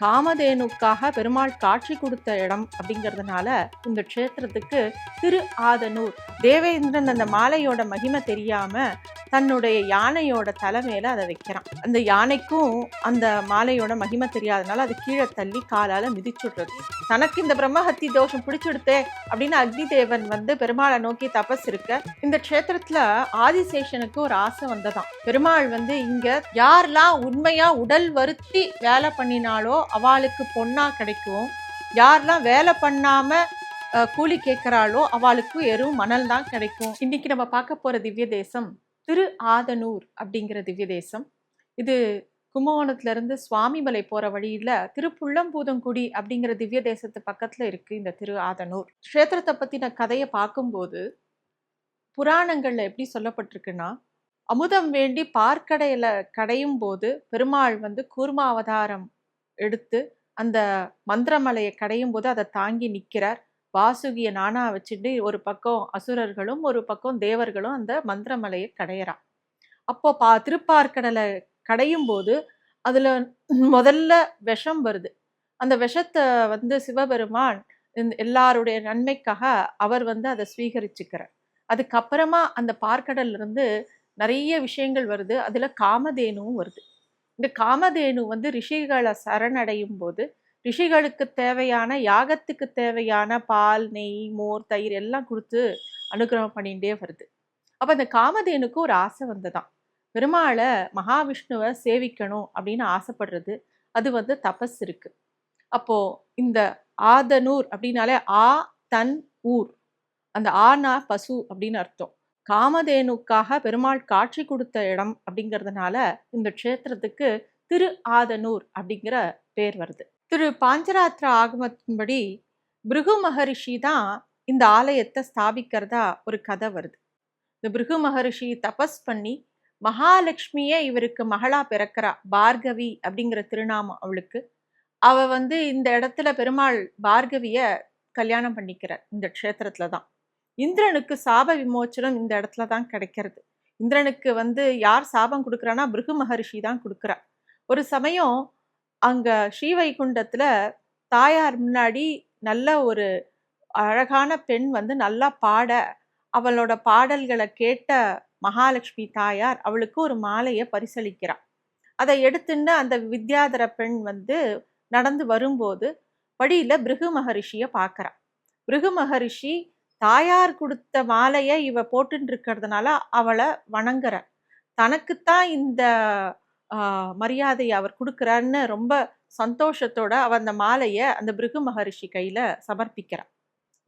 காமதேனுக்காக பெருமாள் காட்சி கொடுத்த இடம் அப்படிங்கிறதுனால இந்த க்ஷேத்திரத்துக்கு திரு ஆதனூர். தேவேந்திரன் அந்த மாலையோட மகிமை தெரியாம தன்னுடைய யானையோட தலை அதை வைக்கிறான். அந்த யானைக்கும் அந்த மாலையோட மகிமை தெரியாதனால அது கீழே தள்ளி காலால மிதிச்சுடுறது. தனக்கு இந்த பிரம்மஹத்தி தோஷம் பிடிச்சுடுத்தே அப்படின்னு அக்னி தேவன் வந்து பெருமாளை நோக்கி தபஸ் இருக்க இந்த க்ஷேத்திரத்துல ஆதிசேஷனுக்கு ஒரு ஆசை வந்ததாம். பெருமாள் வந்து இங்க யாரெல்லாம் உண்மையா உடல் வருத்தி வேலை பண்ணினாலோ அவளுக்கு பொண்ணா கிடைக்கும். யாரெல்லாம் வேலை பண்ணாம கூலி கேட்கிறாளோ அவளுக்கு எறும் மணல் தான் கிடைக்கும். இன்னைக்கு நம்ம பார்க்க போற திவ்ய தேசம் திரு ஆதனூர் அப்படிங்கிற திவ்ய தேசம் இது கும்பகோணத்துலேருந்து சுவாமிமலை போகிற வழியில் திருப்புள்ளம்பூதங்குடி அப்படிங்கிற திவ்ய தேசத்து பக்கத்தில் இருக்குது இந்த திரு ஆதனூர். க்ஷேத்திரத்தை பற்றின கதையை பார்க்கும்போது புராணங்களில் எப்படி சொல்லப்பட்டிருக்குன்னா அமுதம் வேண்டி பார்க்கடையில் கடையும் போது பெருமாள் வந்து கூர்மா அவதாரம் எடுத்து அந்த மந்திரமலையை கடையும் போது அதை தாங்கி நிற்கிறார் வாசுகிய நானா வச்சுட்டு ஒரு பக்கம் அசுரர்களும் ஒரு பக்கம் தேவர்களும் அந்த மந்திரமலையை கடையிறான். அப்போ பா திருப்பார்கடலை கடையும் போது அதில் முதல்ல விஷம் வருது. அந்த விஷத்தை வந்து சிவபெருமான் இந்த எல்லாருடைய நன்மைக்காக அவர் வந்து அதை ஸ்வீகரிச்சுக்கிறார். அதுக்கப்புறமா அந்த பார்க்கடல்லிருந்து நிறைய விஷயங்கள் வருது. அதில் காமதேனுவும் வருது. இந்த காமதேனு வந்து ரிஷிகளை சரணடையும் போது ரிஷிகளுக்கு தேவையான யாகத்துக்கு தேவையான பால் நெய் மோர் தயிர் எல்லாம் கொடுத்து அனுகிரகம் பண்ணிகிட்டே வருது. அப்போ அந்த காமதேனுக்கு ஒரு ஆசை வந்ததான் பெருமாளை மகாவிஷ்ணுவை சேவிக்கணும் அப்படின்னு ஆசைப்படுறது. அது வந்து தபஸ் இருக்கு. அப்போ இந்த ஆதனூர் அப்படின்னாலே ஆ தன் ஊர். அந்த ஆனா பசு அப்படின்னு அர்த்தம். காமதேனுக்காக பெருமாள் காட்சி கொடுத்த இடம் அப்படிங்கிறதுனால இந்த க்ஷேத்திரத்துக்கு திரு ஆதனூர் அப்படிங்கிற பேர் வருது. திரு பாஞ்சராத்திர ஆகமத்தின்படி பிருகு மகரிஷி தான் இந்த ஆலயத்தை ஸ்தாபிக்கிறதா ஒரு கதை வருது. இந்த பிருகு மகரிஷி தபஸ் பண்ணி மகாலட்சுமியே இவருக்கு மகளா பிறக்கிறா பார்கவி அப்படிங்கிற திருநாமம் அவளுக்கு. அவ வந்து இந்த இடத்துல பெருமாள் பார்கவிய கல்யாணம் பண்ணிக்கிறார் இந்த க்ஷேத்திரத்துல தான். இந்திரனுக்கு சாப விமோச்சனம் இந்த இடத்துல தான் கிடைக்கிறது. இந்திரனுக்கு வந்து யார் சாபம் கொடுக்குறான்னா பிருகு மகரிஷி தான் கொடுக்குறா. ஒரு சமயம் அங்கே ஸ்ரீவைகுண்டத்தில் தாயார் முன்னாடி நல்ல ஒரு அழகான பெண் வந்து நல்லா பாட அவளோட பாடல்களை கேட்ட மகாலட்சுமி தாயார் அவளுக்கு ஒரு மாலையை பரிசளிக்கிறான் அதை எடுத்துன்னு அந்த வித்யாதர பெண் வந்து நடந்து வரும்போது வழியில பிருகு மகரிஷியை பார்க்குறான் பிருகு மகரிஷி தாயார் கொடுத்த மாலையை இவ போட்டுன்னு இருக்கிறதுனால அவளை வணங்குற. தனக்குத்தான் இந்த ஆஹ், மரியாதையை அவர் கொடுக்குறான்னு ரொம்ப சந்தோஷத்தோட அவ அந்த மாலையை அந்த பிருகு மகரிஷி கையில சமர்ப்பிக்கிறார்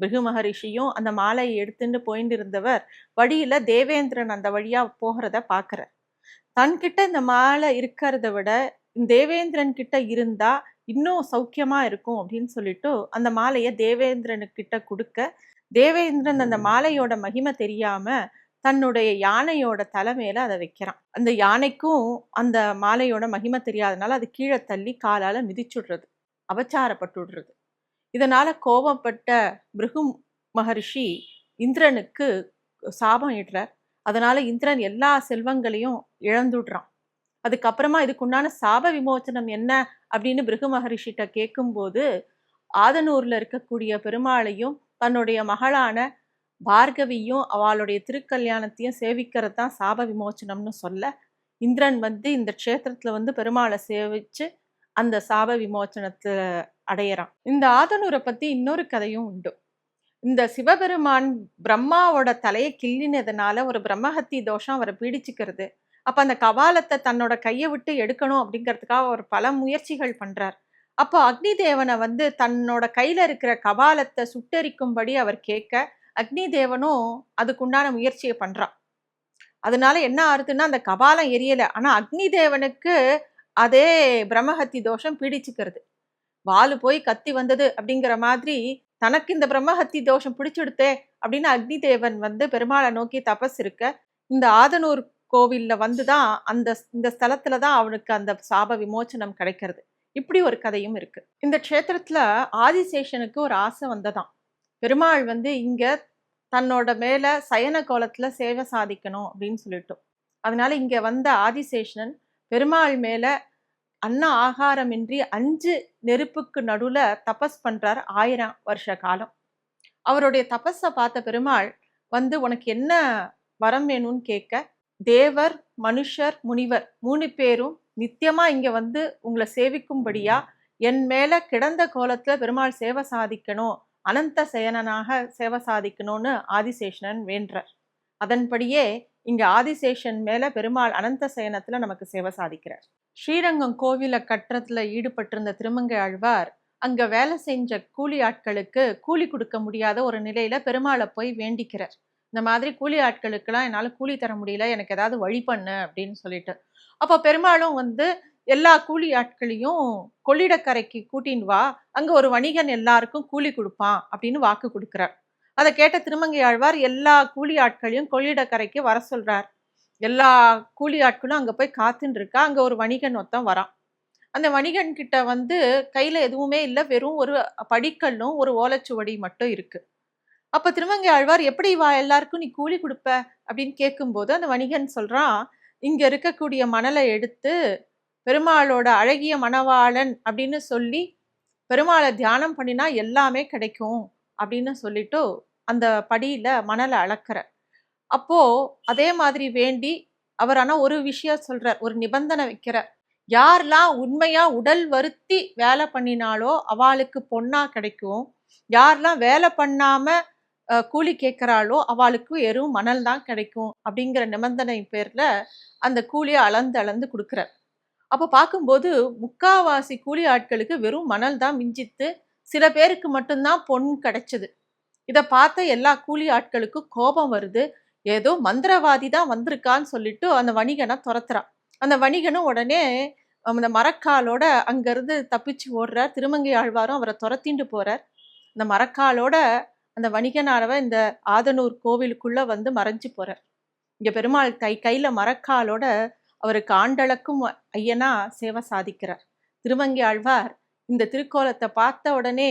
பிருகு மகரிஷியும் அந்த மாலையை எடுத்துட்டு போயிட்டு இருந்தவர் வழியில தேவேந்திரன் அந்த வழியா போகிறத பார்க்கறார் தன்கிட்ட இந்த மாலை இருக்கிறத விட தேவேந்திரன் கிட்ட இருந்தா இன்னும் சௌக்கியமா இருக்கும் அப்படின்னு சொல்லிட்டு அந்த மாலையை தேவேந்திரனுக்கிட்ட கொடுக்க தேவேந்திரன் அந்த மாலையோட மகிமை தெரியாம தன்னுடைய யானையோட தலை அதை வைக்கிறான். அந்த யானைக்கும் அந்த மாலையோட மகிமை தெரியாதனால அது கீழே தள்ளி காலால மிதிச்சுடுறது அபச்சாரப்பட்டுடுறது இதனால கோபப்பட்ட பிருகு மகரிஷி இந்திரனுக்கு சாபம் இடுறார் அதனால இந்திரன் எல்லா செல்வங்களையும் இழந்துடுறான். அதுக்கப்புறமா இதுக்குண்டான சாப விமோச்சனம் என்ன அப்படின்னு பிருகு மகரிஷிட்ட கேட்கும்போது ஆதனூர்ல இருக்கக்கூடிய பெருமாளையும் தன்னுடைய மகளான பார்கவியும் அவளுடைய திருக்கல்யாணத்தையும் சேவிக்கிறது தான் சாப விமோச்சனம்னு சொல்ல இந்திரன் வந்து இந்த க்ஷேத்திரத்தில் வந்து பெருமாளை சேவிச்சு அந்த சாப விமோச்சனத்தை அடையறான். இந்த ஆதனூரை பத்தி இன்னொரு கதையும் உண்டு. இந்த சிவபெருமான் பிரம்மாவோட தலையை கிள்ளினதுனால ஒரு பிரம்மஹத்தி தோஷம் அவரை பீடிச்சுக்கிறது. அப்ப அந்த கபாலத்தை தன்னோட கையை விட்டு எடுக்கணும் அப்படிங்கிறதுக்காக அவர் பல முயற்சிகள் பண்றார். அப்போ அக்னி தேவனை வந்து தன்னோட கையில இருக்கிற கபாலத்தை சுட்டரிக்கும்படி அவர் கேட்க அக்னி தேவனும் அதுக்குண்டான முயற்சியை பண்ணுறான் அதனால என்ன ஆறுதுன்னா அந்த கபாலம் எரியலை. ஆனால் அக்னி தேவனுக்கு அதே பிரம்மஹத்தி தோஷம் பீடிச்சுக்கிறது. வாலு போய் கத்தி வந்தது அப்படிங்கிற மாதிரி தனக்கு இந்த பிரம்மஹத்தி தோஷம் பிடிச்சுடுத்தே அப்படின்னு அக்னி தேவன் வந்து பெருமாளை நோக்கி தபஸ் இருக்க இந்த ஆதனூர் கோவிலில் வந்து தான் அந்த இந்த ஸ்தலத்துல தான் அவனுக்கு அந்த சாப விமோச்சனம் கிடைக்கிறது. இப்படி ஒரு கதையும் இருக்கு. இந்த க்ஷேத்திரத்தில் ஆதிசேஷனுக்கு ஒரு ஆசை வந்ததான் பெருமாள் வந்து இங்கே தன்னோட மேலே சயன கோலத்தில் சேவை சாதிக்கணும் அப்படின்னு சொல்லிட்டோம் அதனால இங்கே வந்த ஆதிசேஷன் பெருமாள் மேலே அன்ன ஆகாரமின்றி அஞ்சு நெருப்புக்கு நடுவில் தபஸ் பண்ணுறார் ஆயிரம் வருஷ காலம். அவருடைய தபஸை பார்த்த பெருமாள் வந்து உனக்கு என்ன வரம் வேணும்னு கேட்க? தேவர் மனுஷர் முனிவர் மூணு பேரும் நித்தியமாக இங்கே வந்து உங்களை சேவிக்கும்படியா? என் மேலே கிடந்த கோலத்தில் பெருமாள் சேவை சாதிக்கணும். அனந்த சேனனாக சேவை சாதிக்கணும்னு ஆதிசேஷனன் வேண்டார் அதன்படியே இங்க ஆதிசேஷன் மேல பெருமாள் அனந்த சேனத்துல நமக்கு சேவை சாதிக்கிறார். ஸ்ரீரங்கம் கோவிலை கட்டுறதுல ஈடுபட்டிருந்த திருமங்கை ஆழ்வார் அங்க வேலை செஞ்ச கூலி ஆட்களுக்கு கூலி கொடுக்க முடியாத ஒரு நிலையில பெருமாளை போய் வேண்டிக்கிறார். இந்த மாதிரி கூலி ஆட்களுக்கெல்லாம் என்னால் கூலி தர முடியல எனக்கு ஏதாவது வழி பண்ணு அப்படின்னு சொல்லிட்டு. அப்போ பெருமாளும் வந்து எல்லா கூலி ஆட்களையும் கொள்ளிடக்கரைக்கு கூட்டின்னு வா. அங்க ஒரு வணிகன் எல்லாருக்கும் கூலி கொடுப்பான் அப்படின்னு வாக்கு கொடுக்குறார். அதை கேட்ட திருமங்கை ஆழ்வார் எல்லா கூலி ஆட்களையும் கொள்ளிடக்கரைக்கு வர சொல்கிறார் எல்லா கூலி ஆட்களும் அங்க போய் காத்துன்னு இருக்கா. அங்க ஒரு வணிகன் ஒருத்தன் வரான். அந்த வணிகன் கிட்ட வந்து கையில எதுவுமே இல்லை. வெறும் ஒரு படிக்கல்லும் ஒரு ஓலைச்சுவடி மட்டும் இருக்கு. அப்ப திருமங்கை ஆழ்வார் எப்படி வா எல்லாருக்கும் நீ கூலி கொடுப்ப? அப்படின்னு கேட்கும்போது அந்த வணிகன் சொல்றான் இங்க இருக்கக்கூடிய மணலை எடுத்து பெருமாளோட அழகிய மணவாளன் அப்படின்னு சொல்லி பெருமாளை தியானம் பண்ணினா எல்லாமே கிடைக்கும் அப்படின்னு சொல்லிட்டு அந்த படியில் மணலை அளக்கிற. அப்போது அதே மாதிரி வேண்டி அவர் ஆனால் ஒரு விஷயம் சொல்கிறார் ஒரு நிபந்தனை வைக்கிறார். யாரெல்லாம் உண்மையாக உடல் வருத்தி வேலை பண்ணினாலோ அவளுக்கு பொண்ணாக கிடைக்கும். யாரெல்லாம் வேலை பண்ணாமல் கூலி கேட்குறாளோ அவளுக்கு வெறும் மணல் தான் கிடைக்கும் அப்படிங்கிற நிபந்தனை பேரில் அந்த கூலியை அளந்து அளந்து கொடுக்குறார். அப்போ பார்க்கும்போது முக்காவாசி கூலி ஆட்களுக்கு வெறும் மணல் தான் மிஞ்சித்து சில பேருக்கு மட்டும்தான் பொன் கிடைச்சது. இதை பார்த்த எல்லா கூலி ஆட்களுக்கும் கோபம் வருது. ஏதோ மந்திரவாதி தான் வந்திருக்கான்னு சொல்லிட்டு அந்த வணிகனை துரத்துறான் அந்த வணிகனும் உடனே அந்த மரக்காலோட அங்கேருந்து தப்பிச்சு ஓடுறார். திருமங்கை ஆழ்வாரும் அவரை துரத்திண்டு போகிறார் அந்த மரக்காலோட அந்த வணிகனாரவ இந்த ஆதனூர் கோவிலுக்குள்ளே வந்து மறைஞ்சு போகிறார் இங்கே பெருமாள் கை கையில் மரக்காலோட அவருக்கு ஆண்டளக்கும் ஐயனா சேவை சாதிக்கிறார். திருவங்கி ஆழ்வார் இந்த திருக்கோலத்தை பார்த்த உடனே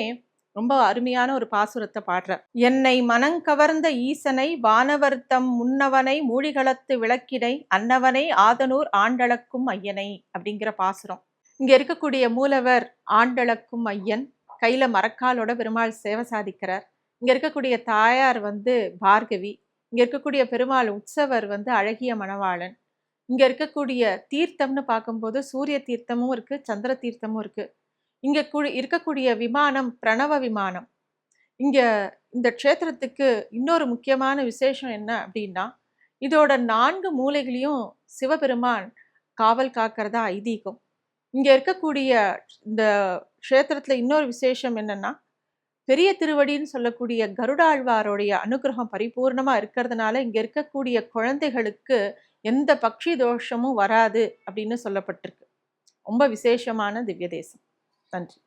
ரொம்ப அருமையான ஒரு பாசுரத்தை பாடுறார். என்னை மனங்கவர்ந்த ஈசனை வானவர்த்தம் முன்னவனை மூழிகளத்து விளக்கினை அன்னவனை ஆதனூர் ஆண்டளக்கும் ஐயனை அப்படிங்கிற பாசுரம். இங்க இருக்கக்கூடிய மூலவர் ஆண்டளக்கும் ஐயன் கையில மரக்காலோட பெருமாள் சேவை சாதிக்கிறார். இங்க இருக்கக்கூடிய தாயார் வந்து பார்கவி. இங்க இருக்கக்கூடிய பெருமாள் உற்சவர் வந்து அழகிய மணவாளன். இங்க இருக்கக்கூடிய தீர்த்தம்னு பார்க்கும்போது சூரிய தீர்த்தமும் இருக்கு சந்திர தீர்த்தமும் இருக்கு. இங்கே கூ- இருக்கக்கூடிய விமானம் பிரணவ விமானம். இங்க இந்த க்ஷேத்திரத்துக்கு இன்னொரு முக்கியமான விசேஷம் என்ன அப்படின்னா இதோட நான்கு மூலைகளையும் சிவபெருமான் காவல் காக்கிறதா ஐதீகம். இங்க இருக்கக்கூடிய இந்த க்ஷேத்திரத்துல இன்னொரு விசேஷம் என்னன்னா பெரிய திருவடின்னு சொல்லக்கூடிய கருடாழ்வாருடைய அனுகிரகம் பரிபூர்ணமாக இருக்கிறதுனால இங்க இருக்கக்கூடிய குழந்தைகளுக்கு எந்த பக்ஷி தோஷமும் வராது அப்படின்னு சொல்லப்பட்டிருக்கு. ரொம்ப விசேஷமான திவ்ய தேசம் நன்றி.